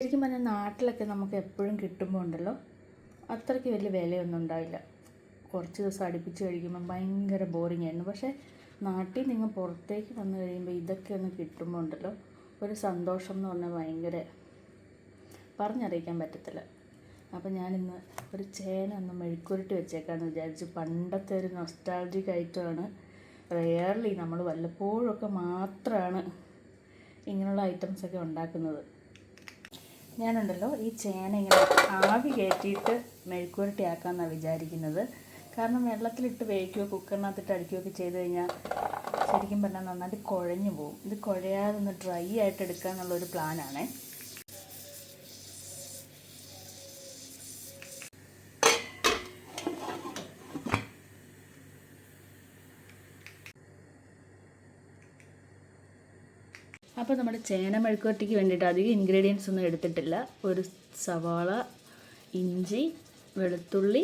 ശരിക്കും പറഞ്ഞാൽ നാട്ടിലൊക്കെ നമുക്ക് എപ്പോഴും കിട്ടുമ്പോൾ ഉണ്ടല്ലോ അത്രയ്ക്ക് വലിയ വിലയൊന്നും ഉണ്ടാവില്ല. കുറച്ച് ദിവസം അടുപ്പിച്ച് കഴിക്കുമ്പോൾ ഭയങ്കര ബോറിംഗ് ആയിരുന്നു. പക്ഷേ നാട്ടിൽ നിങ്ങൾ പുറത്തേക്ക് വന്നു കഴിയുമ്പോൾ ഇതൊക്കെ ഒന്ന് കിട്ടുമ്പോൾ ഉണ്ടല്ലോ ഒരു സന്തോഷം എന്ന് പറഞ്ഞാൽ ഭയങ്കര പറഞ്ഞറിയിക്കാൻ പറ്റത്തില്ല. അപ്പോൾ ഞാനിന്ന് ഒരു ചേന ഒന്ന് മെഴുക്കുരുട്ടി വെച്ചേക്കാന്ന് വിചാരിച്ചു പണ്ടത്തെ ഒരു നൊസ്റ്റാൾജിക് ഐറ്റമാണ് റെയർലി നമ്മൾ വല്ലപ്പോഴൊക്കെ മാത്രമാണ് ഇങ്ങനെയുള്ള ഐറ്റംസൊക്കെ ഉണ്ടാക്കുന്നത്. ഞാനുണ്ടല്ലോ ഈ ചേന ഇങ്ങനെ ആവി കയറ്റിയിട്ട് മെഴുക്കുരട്ടി ആക്കാമെന്നാണ് വിചാരിക്കുന്നത്. കാരണം വെള്ളത്തിലിട്ട് വേവിക്കുകയോ കുക്കറിനകത്തിട്ട് അടിക്കുകയൊക്കെ ചെയ്ത് കഴിഞ്ഞാൽ ശരിക്കും പറഞ്ഞാൽ നന്നായിട്ട് കുഴഞ്ഞു പോകും ഇത് കുഴയാതെ ഒന്ന് ഡ്രൈ ആയിട്ട് എടുക്കുക എന്നുള്ളൊരു പ്ലാനാണേ. അപ്പോൾ നമ്മുടെ ചേന മെഴുക്കുവരട്ടിക്ക് വേണ്ടിയിട്ട് അധികം ഇൻഗ്രീഡിയൻസ് ഒന്നും എടുത്തിട്ടില്ല. ഒരു സവാള ഇഞ്ചി വെളുത്തുള്ളി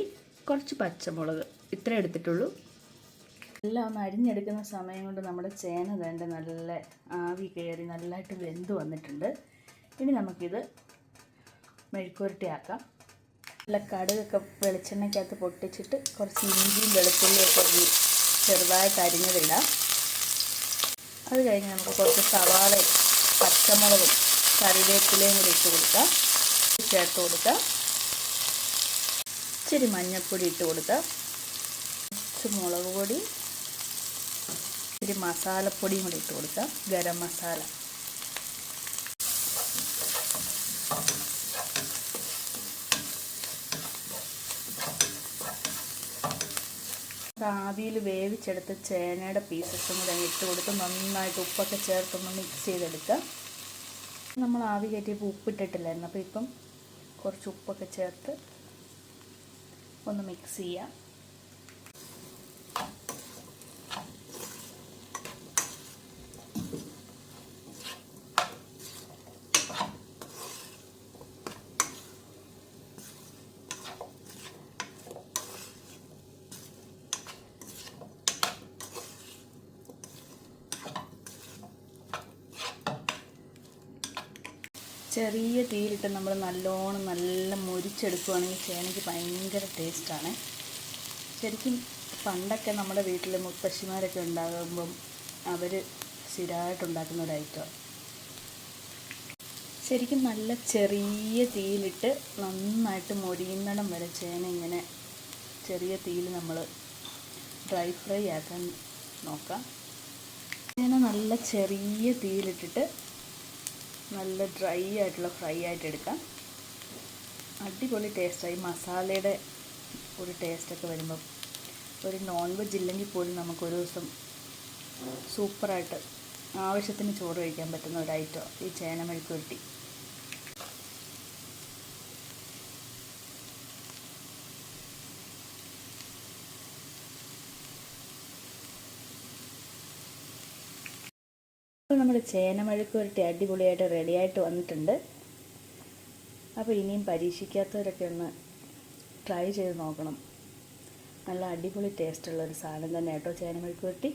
കുറച്ച് പച്ചമുളക്. ഇത്രേ എടുത്തിട്ടുള്ളൂ. എല്ലാം ഒന്ന് അരിഞ്ഞെടുക്കുന്ന സമയം കൊണ്ട് നമ്മുടെ ചേന വേണ്ട നല്ല ആവി കയറി നല്ലതായിട്ട് വെന്ത് വന്നിട്ടുണ്ട്. ഇനി നമുക്കിത് മെഴുക്കുരട്ടിയാക്കാം നല്ല കടുകൊക്കെ വെളിച്ചെണ്ണയ്ക്കകത്ത് പൊട്ടിച്ചിട്ട് കുറച്ച് ഇഞ്ചിയും വെളുത്തുള്ളിയൊക്കെ ചെറുതായിട്ട് അരിഞ്ഞതിടാം. അത് കഴിഞ്ഞ് നമുക്ക് കുറച്ച് സവാളയും പച്ചമുളകും കറിവേപ്പിലയും കൂടി ഇട്ട് കൊടുക്കാം. ചേർത്ത് കൊടുക്കാം. ഇച്ചിരി മഞ്ഞൾപ്പൊടി ഇട്ട് കൊടുക്കാം. കുറച്ച് മുളക് പൊടി ഇച്ചിരി മസാലപ്പൊടിയും കൂടി ഇട്ട് കൊടുക്കാം. ഗരം മസാല. ആവിയിൽ വേവിച്ചെടുത്ത് ചേനയുടെ പീസസും കൂടെ ഇട്ട് കൊടുത്ത് നന്നായിട്ട് ഉപ്പൊക്കെ ചേർത്തൊന്ന് മിക്സ് ചെയ്തെടുക്കുക നമ്മൾ ആവി കയറ്റിയപ്പോൾ ഉപ്പിട്ടിട്ടില്ലായിരുന്നു. അപ്പോൾ ഇപ്പം കുറച്ച് ഉപ്പൊക്കെ ചേർത്ത് ഒന്ന് മിക്സ് ചെയ്യാം. ചെറിയ തീയിലിട്ട് നമ്മൾ നല്ലോണം നല്ല മുരിച്ചെടുക്കുകയാണെങ്കിൽ ചേനയ്ക്ക് ഭയങ്കര ടേസ്റ്റാണ്. ശരിക്കും പണ്ടൊക്കെ നമ്മുടെ വീട്ടിൽ മുത്തശ്ശിമാരൊക്കെ ഉണ്ടാകുമ്പം അവർ സ്ഥിരമായിട്ടുണ്ടാക്കുന്ന ഒരു ഐറ്റം. ശരിക്കും നല്ല ചെറിയ തീയിലിട്ട് നന്നായിട്ട് മൊരിയുന്നിടം വരെ ചേന ഇങ്ങനെ ചെറിയ തീയിൽ നമ്മൾ ഡ്രൈ ഫ്രൈ ആക്കാൻ നോക്കാം. ചേന നല്ല ചെറിയ തീയിലിട്ടിട്ട് നല്ല ഡ്രൈ ആയിട്ടുള്ള ഫ്രൈ ആയിട്ട് എടുക്കാം. അടിപൊളി ടേസ്റ്റായി മസാലയുടെ ഒരു ടേസ്റ്റൊക്കെ വരുമ്പം ഒരു നോൺ വെജ് ഇല്ലെങ്കിൽ പോലും നമുക്ക് ഒരു ദിവസം സൂപ്പറായിട്ട് ആവശ്യത്തിന് ചോറ് കഴിക്കാൻ പറ്റുന്ന ഒരു ഐറ്റം ഈ ചേന നമ്മുടെ ചേന പുരട്ടി അടിപൊളിയായിട്ട് റെഡിയായിട്ട് വന്നിട്ടുണ്ട്. അപ്പോൾ ഇനിയും പരീക്ഷിക്കാത്തവരൊക്കെ ഒന്ന് ട്രൈ ചെയ്ത് നോക്കണം. നല്ല അടിപൊളി ടേസ്റ്റുള്ള ഒരു സാധനം തന്നെ കേട്ടോ ചേന മെഴുക്കുരുട്ടി